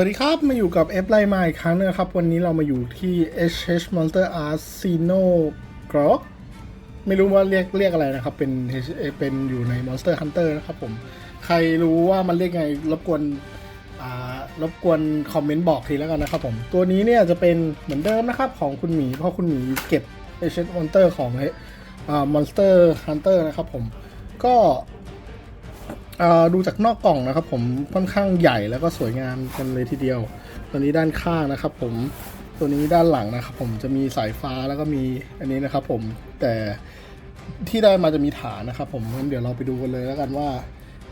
วัสดีครับ มาอยู่กับเอฟไลน์มาอีกครั้งหนึงนะครับ วันนี้เรามาอยู่ที่ HH Monster Arsenal g r o ไม่รู้ว่าเรียกเรียกอะไรนะครับ เป็น H เอเป็นอยู่ใน Monster Hunter นะครับผม ใครรู้ว่ามันเรียกไง รบกวนอ่ารบกวนคอมเมนต์บอกทีแล้วกันนะครับผม ตัวนี้เนี่ยจะเป็นเหมือนเดิมนะครับของคุณหมี เพราะคุณหมีเก็บ HH Monster ของอ Monster Hunter นะครับผม ก็ ดูจากนอกกล่องนะครับ ผมค่อนข้างใหญ่แล้วก็สวยงามกันเลยทีเดียว ตัวนี้ด้านข้างนะครับ ผมตัวนี้ด้านหลังนะครับ ผมจะมีสายฟ้าแล้วก็มีอันนี้นะครับ ผมแต่ที่ได้มาจะมีฐานนะครับผมงั้นเดี๋ยวเราไปดูกันเลยแล้วกันว่า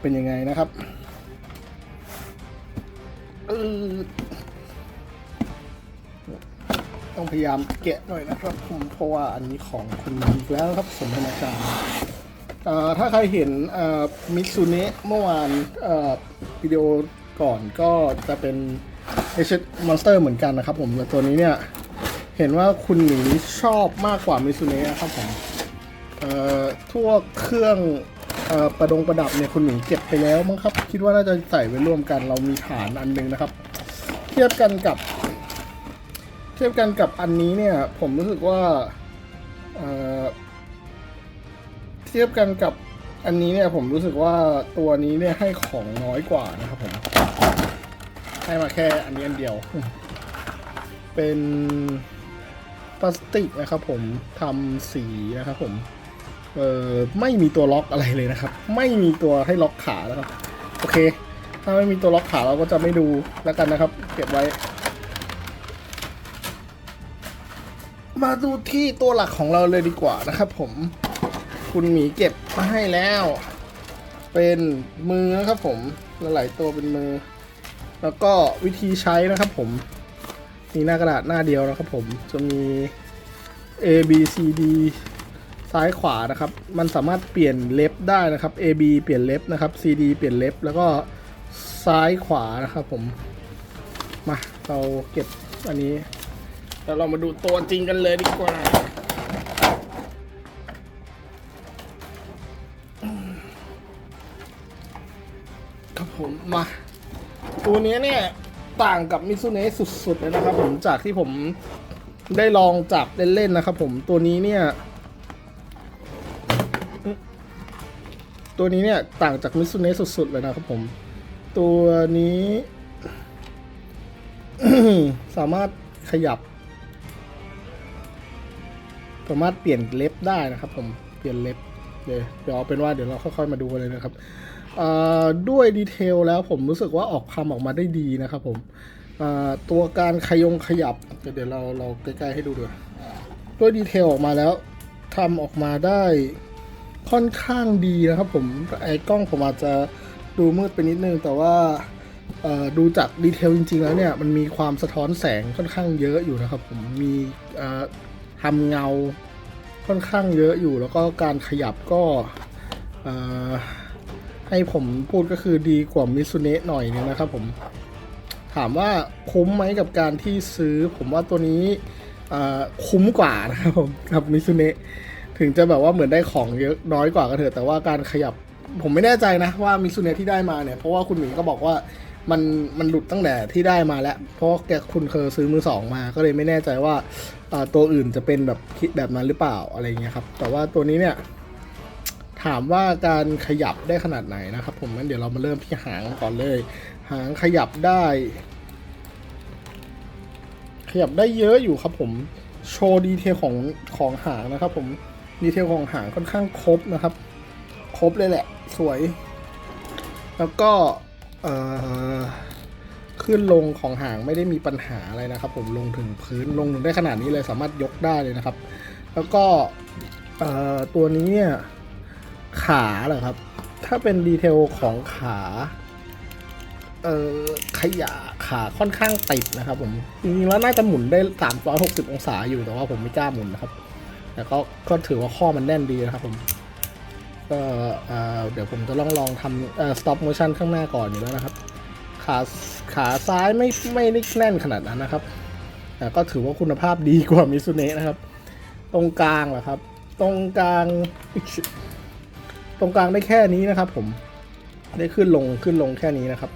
เป็นยังไงนะครับต้องพยายามแกะหน่อยนะครับผมเพราะว่าอันนี้ของคุณอีกแล้วครับสมนาการ ถ้าใครเห็นมิซูเนะเมื่อวานวิดีโอก่อนก็จะเป็นเอชมอนสเตอร์เหมือนกันนะครับผมแต่ตัวนี้เนี่ย เห็นว่าคุณหมีชอบมากกว่ามิซูเนะครับผมทั่วเครื่องอประดงประดับเนี่ยคุณหมีเก็บไปแล้วมั้งครับ คิดว่าน่าจะใส่ไว้ร่วมกัน เรามีฐานอันหนึงนะครับ เทียบกันกับ เทียบกันกับอันนี้เนี่ย ผมรู้สึกว่า เทียบกันกับอันนี้เนี่ยผมรู้สึกว่าตัวนี้เนี่ยให้ของน้อยกว่านะครับผมให้มาแค่อันนี้อันเดียว เป็นพลาสติกนะครับผมทำสีนะครับผมเอ่อไม่มีตัวล็อกอะไรเลยนะครับ ไม่มีตัวให้ล็อกขานะครับโอเค ถ้าไม่มีตัวล็อกขาเราก็จะไม่ดูแล้วกันนะครับ เก็บไว้ มาดูที่ตัวหลักของเราเลยดีกว่านะครับผม คุณหมีเก็บมาให้แล้ว เป็นมือนะครับผมหลายตัวเป็นมือ แล้วก็วิธีใช้นะครับผม มีหน้ากระดาษหน้าเดียวนะครับผมจะมี A B C D ซ้ายขวานะครับ มันสามารถเปลี่ยนเล็บได้นะครับ A B เปลี่ยนเล็บนะครับ C D เปลี่ยนเล็บ แล้วก็ซ้ายขวานะครับผม มาเราเก็บอันนี้แล้วเรามาดูตัวจริงกันเลยดีกว่า ผมมา ตัวนี้เนี่ย ต่างกับมิซูเนะสุดๆเลยนะครับผมจากที่ผมได้ลองจับเล่นๆนะครับผมตัวนี้เนี่ย ตัวนี้เนี่ย ต่างจากมิซูเนะสุดๆเลยนะครับผม ตัวนี้ สามารถขยับ สามารถเปลี่ยนเล็บได้นะครับผมเปลี่ยนเล็บเดี๋ยวเอาเป็นว่าเดี๋ยวเราค่อยๆมาดูกันเลยนะครับ ด้วยดีเทลแล้วผมรู้สึกว่าออกคำออกมาได้ดีนะครับผมตัวการขยงขยับ เดี๋ยวเราเราใกล้ๆให้ดูด้วยด้วยดีเทลออกมาแล้วทำออกมาได้ค่อนข้างดีนะครับผมไอ้กล้องผมอาจจะดูมืดไปนิดนึง แต่ว่าดูจากดีเทลจริง ๆ แล้วเนี่ย มันมีความสะท้อนแสงค่อนข้างเยอะอยู่นะครับผมมีทำเงาค่อนข้างเยอะอยู่ แล้วก็การขยับก็ ให้ผมพูดก็คือดีกว่ามิซูเนะหน่อยนึงนะครับผม ถามว่าคุ้มไหมกับการที่ซื้อ ผมว่าตัวนี้คุ้มกว่านะครับผมกับมิซูเนะถึงจะแบบว่าเหมือนได้ของเยอะน้อยกว่าก็เถอะแต่ว่าการขยับผมไม่แน่ใจนะว่ามิซูเนะที่ได้มาเนี่ยเพราะว่าคุณหมีก็บอกว่ามันมันหลุดตั้งแต่ที่ได้มาแล้ว เพราะแกคุณเคยซื้อมือสองมา ก็เลยไม่แน่ใจว่าตัวอื่นจะเป็นแบบคิดแบบนั้นหรือเปล่าอะไรเงี้ยครับ แต่ว่าตัวนี้เนี่ย ถามว่าการขยับได้ขนาดไหนนะครับ ผมงั้นเดี๋ยวเรามาเริ่มที่หางก่อนเลย หางขยับได้ ขยับได้เยอะอยู่ครับผมโชว์ดีเทลของของหางนะครับ ผมดีเทลของหางค่อนข้างครบนะครับ ครบเลยแหละ สวย แล้วก็ขึ้นลงของหางไม่ได้มีปัญหาอะไรนะครับ ผมลงถึงพื้นลงถึงได้ขนาดนี้เลยสามารถยกได้เลยนะครับ แล้วก็ตัวนี้เนี่ย ขาเหรอครับ ถ้าเป็นดีเทลของขา เอ่อขยะขาค่อนข้างติดนะครับผมจริงๆแล้วน่าจะหมุนได้ 360 องศาอยู่แต่ว่าผมไม่กล้าหมุนนะครับ แต่ก็ก็ถือว่าข้อมันแน่นดีนะครับผมก็เอ่อเดี๋ยวผมจะลองลองทำเอ่อ stop motion ข้างหน้าก่อนอยู่แล้วนะครับ ขาขาซ้ายไม่ไม่ได้แน่นขนาดนั้นนะครับ แต่ก็ถือว่าคุณภาพดีกว่ามิซูเนะนะครับ ตรงกลางเหรอครับ ตรงกลาง ตรงกลางได้แค่นี้นะครับ ผมได้ขึ้นลงขึ้นลงแค่นี้นะครับ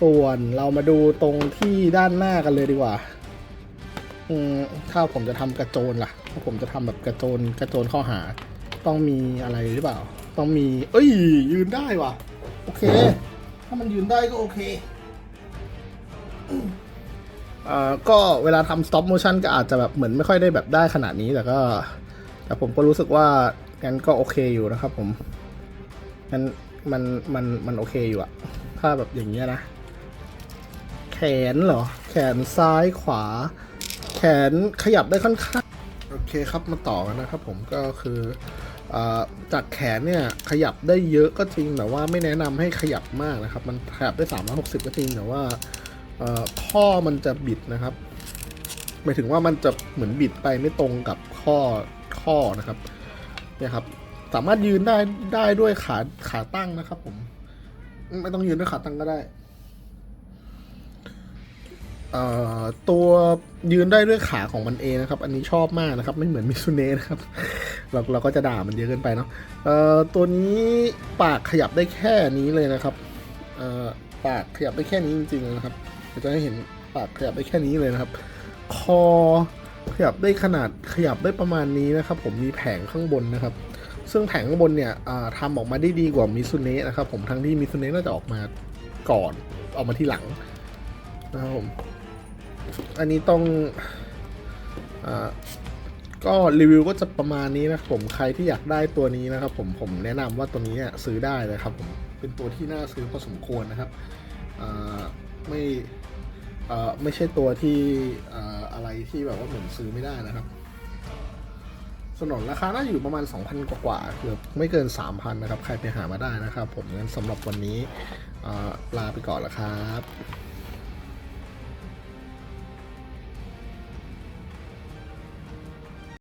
ส่วนเรามาดูตรงที่ด้านหน้ากันเลยดีกว่า อืมถ้าผมจะทำกระโจนล่ะ ถ้าผมจะทำแบบกระโจนกระโจนข้อหา ต้องมีอะไรหรือเปล่า ต้องมี เอ้ย ยืนได้ว่ะ โอเค ถ้ามันยืนได้ก็โอเคเอ่อก็เวลาทำ stop motion ก็อาจจะแบบเหมือนไม่ค่อยได้แบบได้ขนาดนี้แต่ก็ แต่ผมก็รู้สึกว่า งั้นก็โอเคอยู่นะครับผมมันมันมันมันโอเคอยู่อะถ้าแบบอย่างเงี้ยนะ แขนเหรอ แขนซ้ายขวา แขนขยับได้ค่อนข้างโอเคครับมาต่อกันนะครับผมก็คืออจากแขนเนี่ยขยับได้เยอะก็จริงแต่ว่าไม่แนะนำให้ขยับมากนะครับ มันขยับได้ 360 ก็จริงแต่ว่าเอ่อข้อมันจะบิดนะครับหมายถึงว่ามันจะเหมือนบิดไปไม่ตรงกับข้อข้อนะครับ เนี่ยครับ สามารถยืนได้ได้ด้วยขาขาตั้งนะครับ ผม ไม่ต้องยืนด้วยขาตั้งก็ได้เอ่อตัวยืนได้ด้วยขาของมันเองนะครับ อันนี้ชอบมากนะครับ ไม่เหมือนมิซูเน่นะครับ เราเราก็จะด่ามันเยอะเกินไปเนาะเอ่อตัวนี้ปากขยับได้แค่นี้เลยนะครับเอ่อปากขยับได้แค่นี้จริงๆนะครับจะให้เห็นปากขยับได้แค่นี้เลยนะครับ คอ ขยับได้ขนาดขยับได้ประมาณนี้นะครับ ผมมีแผงข้างบนนะครับ ซึ่งแผงข้างบนเนี่ยทำออกมาได้ดีกว่ามิซูเน่นะครับ ผมทั้งที่มิซูเน่น่าจะออกมาก่อนออกมาที่หลังนะครับผมอันนี้ต้องอก็รีวิวก็จะประมาณนี้นะครับผมใครที่อยากได้ตัวนี้นะครับ ผมผมแนะนำว่าตัวนี้เนี่ยซื้อได้เลยครับผมเป็นตัวที่น่าซื้อพอสมควรนะครับไม่ อ่อไม่ใช่ตัวที่อ่ออะไรที่แบบว่าเหมือนซื้อไม่ได้นะครับสนนราคาน่าอยู่ประมาณ 2,000 กว่าๆเกือบไม่เกิน 3,000 นะครับ ใครไปหามาได้นะครับ ผมงั้นสำหรับวันนี้ลาไปก่อนละครับ